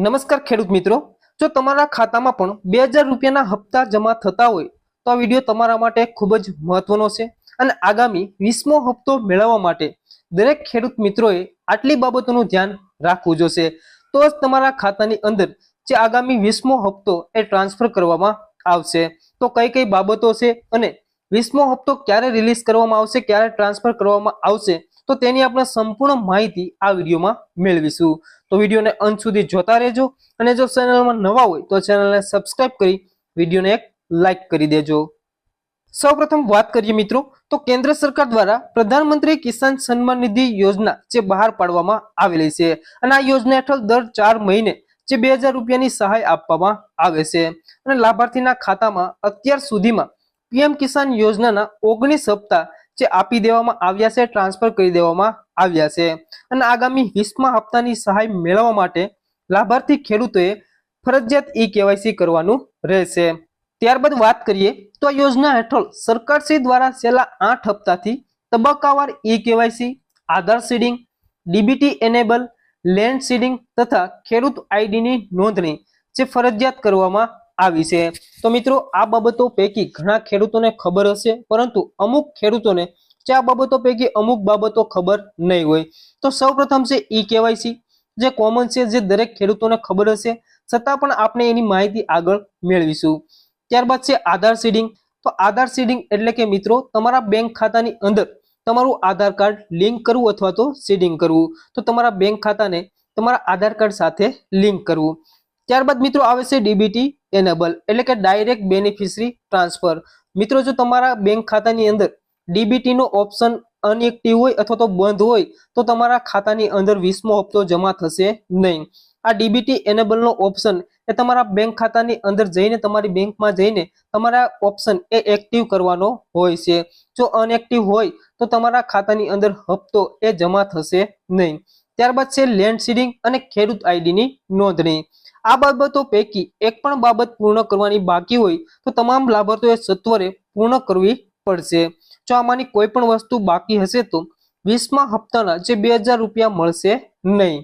નમસ્કાર ખેડૂત મિત્રો. જો તમારા ખાતામાં પણ બે હજાર રૂપિયાના હપ્તા જમા થતા હોય, તો આ વીડિયો તમારા માટે ખૂબ જ મહત્વનો છે અને આગામી વીસમો હપ્તો મેળવવા માટે દરેક ખેડૂત મિત્રોએ આટલી બાબતોનું ધ્યાન રાખવું જોશે. તો જ તમારા ખાતાની અંદર જે આગામી વીસમો હપ્તો એ ટ્રાન્સફર કરવામાં આવશે. તો કઈ કઈ બાબતો છે અને વીસમો હપ્તો ક્યારે રિલીઝ કરવામાં આવશે, ક્યારે ટ્રાન્સફર કરવામાં આવશે તો તેની આપણે સંપૂર્ણ માહિતી આ વિડીયોમાં મેળવીશું. તો વિડીયોને અંત સુધી જોતા રહેજો અને જો ચેનલમાં નવા હોય તો ચેનલને સબસ્ક્રાઇબ કરી વિડીયોને એક લાઈક કરી દેજો. સૌપ્રથમ વાત કરીએ મિત્રો, તો કેન્દ્ર સરકાર દ્વારા પ્રધાનમંત્રી કિસાન સન્માન નિધિ યોજના જે બહાર પાડવામાં આવેલી છે અને આ યોજના હેઠળ દર ચાર મહિને જે બે હજાર રૂપિયાની સહાય આપવામાં આવે છે અને લાભાર્થીના ખાતામાં અત્યાર સુધીમાં પીએમ કિસાન યોજનાના ઓગણીસ હપ્તા જે આપી દેવામાં આવ્યા છે, ટ્રાન્સફર કરી દેવામાં આવ્યા છે. અને આગામી વીસમા હપ્તાની સહાય મેળવવા માટે લાભાર્થી ખેડૂતોએ ફરજિયાત ઈ કેવાયસી કરવાનું રહેશે. ત્યારબાદ વાત કરીએ તો આ યોજના હેઠળ સરકારશ્રી દ્વારા છેલ્લા આઠ હપ્તાથી તબક્કાવાર e KYC Aadhaar seeding, DBT enable, land seeding તથા ખેડૂત આઈડીની નોંધણી જે ફરજિયાત કરવામાં આવી છે. તો મિત્રો, આ બાબતો પૈકી ઘણા ખેડૂતોને ખબર હશે, પરંતુ અમુક ખેડૂતોને જે આ બાબતો પૈકી અમુક બાબતો ખબર નહીં હોય. તો સૌપ્રથમ છે ઈ કેવાયસી, જે કોમન છે, જે દરેક ખેડૂતોને ખબર હશે. છતાં પણ આપણે એની માહિતી આગળ મેળવીશું. ત્યારબાદ છે આધાર સીડિંગ. તો આધાર સીડિંગ એટલે કે મિત્રો, તમારા બેંક ખાતાની અંદર તમારું આધાર કાર્ડ લિંક કરવું અથવા તો સીડિંગ કરવું. તો તમારા બેંક ખાતાને તમારા આધાર કાર્ડ સાથે લિંક કરવું. ત્યારબાદ મિત્રો આવે છે ડીબીટી એનેબલ એટલે કે ડાયરેક્ટ બેનિફિશરી ટ્રાન્સફર મિત્રો, જો તમારા બેંક ખાતાની અંદર ડીબીટી નો ઓપ્શન અનએક્ટિવ હોય અથવા તો બંધ હોય, તો તમારા ખાતાની અંદર વીસમો હપ્તો જમા થશે નહીં. આ ડીબીટી એનેબલ નો ઓપ્શન એ તમારા બેંક ખાતાની અંદર જઈને, તમારી બેંકમાં જઈને તમારા ઓપ્શન એ એક્ટિવ કરવાનો હોય છે. જો અનએક્ટિવ હોય, તો તમારા ખાતાની અંદર હપ્તો એ જમા થશે નહીં. ત્યારબાદ છે લેન્ડ સીડિંગ અને ખેડૂત આઈડીની નોંધણી. આ બાબતો પૈકી એક પણ બાબત પૂર્ણ કરવાની બાકી હોય તો તમામ લાભાર્થીઓએ સત્વરે પૂર્ણ કરવી પડશે. જો આમાંની કોઈ પણ વસ્તુ બાકી હશે તો વીસમા હપ્તાના જે બે રૂપિયા મળશે નહીં.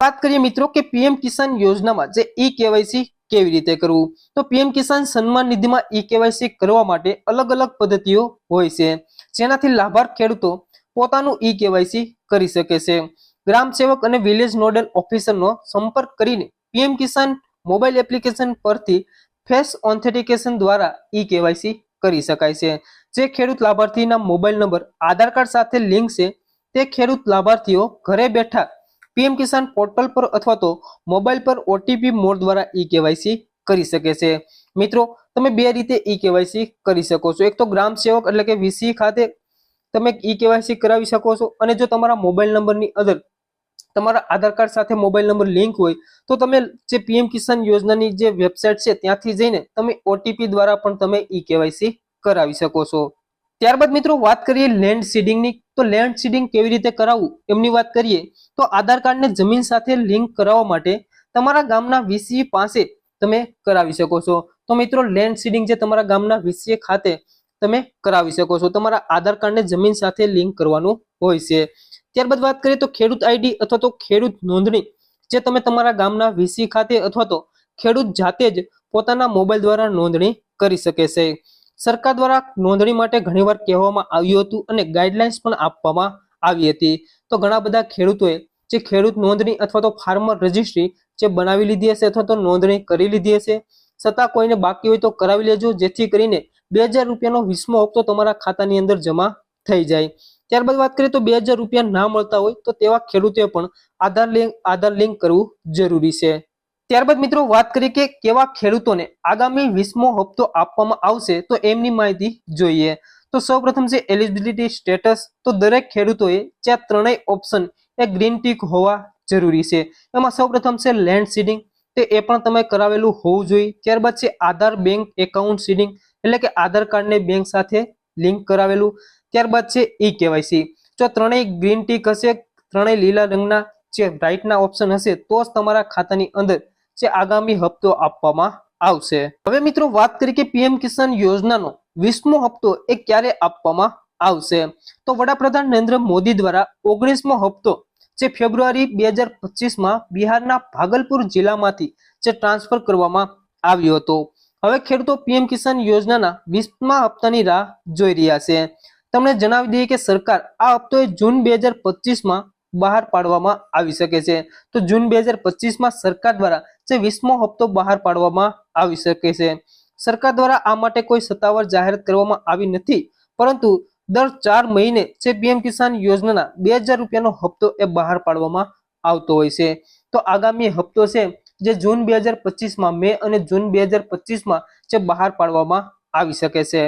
વાત કરીએ મિત્રો કે પીએમ કિસાન યોજનામાં જે ઈ કેવાયસી કેવી રીતે કરવું? તો PM Kisan Samman નિધિમાં e KYC કરવા માટે અલગ અલગ પદ્ધતિઓ હોય છે. જેનાથી લાભાર્થ ખેડૂતો પોતાનું ઈ કેવાયસી કરી શકે છે. ગ્રામ સેવક અને વિલેજ નોડલ ઓફિસરનો સંપર્ક કરીને પીએમ કિસાન મોબાઈલ એપ્લિકેશન પરથી ફેસ ઓથેન્ટિકેશન દ્વારા ઈ કેવાયસી કરી શકાય છે. જે ખેડૂત લાભાર્થીના મોબાઈલ નંબર, આધાર કાર્ડ સાથે લિંક છે, તે ખેડૂત લાભાર્થીઓ ઘરે બેઠા પીએમ કિસાન પોર્ટલ પર અથવા તો મોબાઈલ પર ઓટીપી મોડ દ્વારા ઈ કેવાયસી કરી શકે છે. મિત્રો, તમે બે રીતે ઈ કેવાયસી કરી શકો છો. એક તો ગ્રામ સેવક એટલે કે વીસી ખાતે તમે ઈ કેવાયસી કરાવી શકો છો અને જો તમારા મોબાઈલ નંબરની અંદર તમારા આધાર કાર્ડ સાથે મોબાઈલ નંબર લિંક હોય, તો તમે જે પીએમ કિસાન યોજનાની જે વેબસાઇટ છે ત્યાંથી જઈને તમે ઓટીપી દ્વારા પણ તમે ઈ કેવાયસી કરાવી શકો છો. ત્યારબાદ મિત્રો વાત કરીએ લેન્ડ સીડિંગની તો લેન્ડ સીડિંગ કેવી રીતે કરાવવું એમની વાત કરીએ, તો આધાર કાર્ડને જમીન સાથે લિંક કરાવવા માટે તમારા ગામના વીસી પાસે તમે કરાવી શકો છો. તો મિત્રો લેન્ડ સીડિંગ જે તમારા ગામના વીસી ખાતે તમે કરાવી શકો છો. તમારા આધાર કાર્ડને જમીન સાથે લિંક કરવાનું હોય છે. ત્યારબાદ વાત કરીએ તો ખેડૂત આઈડી અથવા તો ખેડૂત નોંધણી, જે તમે તમારા ગામના વીસી ખાતે અથવા તો ખેડૂત જાતે જ પોતાના મોબાઈલ દ્વારા નોંધણી કરી શકે છે. સરકાર દ્વારા નોંધણી માટે ઘણીવાર કહેવામાં આવ્યું હતું અને ગાઈડલાઇન્સ પણ આપવામાં આવી હતી. તો ઘણા બધા ખેડૂતોએ જે ખેડૂત નોંધણી અથવા તો ફાર્મર રજિસ્ટ્રી જે બનાવી લીધી હશે અથવા તો નોંધણી કરી લીધી હશે, છતાં કોઈને બાકી હોય તો કરાવી લેજો, જેથી કરીને બે હજાર રૂપિયાનો વીસમો હપ્તો તમારા ખાતાની અંદર જમા થઈ જાય. ત્યારબાદ વાત કરીએ તો બે હજાર રૂપિયા ના મળતા હોય તો તેવા ખેડૂતોએ પણ આધાર લિંક આધાર લિંક કરવું જરૂરી છે. ત્યારબાદ મિત્રો વાત કરીએ કે કેવા ખેડૂતોને આગામી વીસમો હપ્તો આપવામાં આવશે તો એમની માહિતી જોઈએ. તો સૌપ્રથમ છે એલિજિબિલિટી સ્ટેટસ. તો દરેક ખેડૂતોએ જ્યાં ત્રણેય ઓપ્શન એ ગ્રીન ટીક હોવા જરૂરી છે. એમાં સૌપ્રથમ છે લેન્ડ સીડિંગ. તે એ પણ તમે કરાવેલું હોવું જોઈએ. ત્યારબાદ છે આધાર બેંક એકાઉન્ટ સીડિંગ. એટલે કે આધાર કાર્ડને બેંક સાથે લિંક કરાવેલું. ત્યારબાદ છે ઈ કેવાયસી. જો ત્રણેય ગ્રીન ટીક હશે ત્રણેય લીલા રંગના જે રાઈટના ઓપ્શન હશે, તો જ તમારા ખાતાની અંદર જે આગામી હપ્તો આપવામાં આવશે. હવે મિત્રો વાત કરીએ કે પીએમ કિસાન યોજનાનો. વીસમો હપ્તો એ ક્યારે આપવામાં આવશે? તો વડાપ્રધાન નરેન્દ્ર મોદી દ્વારા ઓગણીસમો હપ્તો, જે ફેબ્રુઆરી બે હજાર પચીસમાં બિહારના ભાગલપુર જિલ્લામાંથી જે ટ્રાન્સફર કરવામાં આવ્યો હતો. હવે ખેડૂતો પીએમ કિસાન યોજનાના વીસમા હપ્તાની રાહ જોઈ રહ્યા છે. તમને જણાવી દઈએ કે સરકાર આ હપ્તો જૂન બે હજાર પચીસમાં બહાર પાડવામાં આવી શકે છે. તો જૂન બે હજાર પચીસમાં સરકાર દ્વારા જે વીસમો હપ્તો બહાર પાડવામાં આવી શકે છે. સરકાર દ્વારા આ માટે કોઈ સત્તાવાર જાહેરાત કરવામાં આવી નથી, પરંતુ દર ચાર મહિને જે પીએમ કિસાન યોજનાના બે હજાર રૂપિયાનો હપ્તો એ બહાર પાડવામાં આવતો હોય છે. તો આગામી હપ્તો છે જે જૂન બે હજાર પચીસમાં મે અને જૂન બે હજાર પચીસમાં જે બહાર પાડવામાં આવી શકે છે.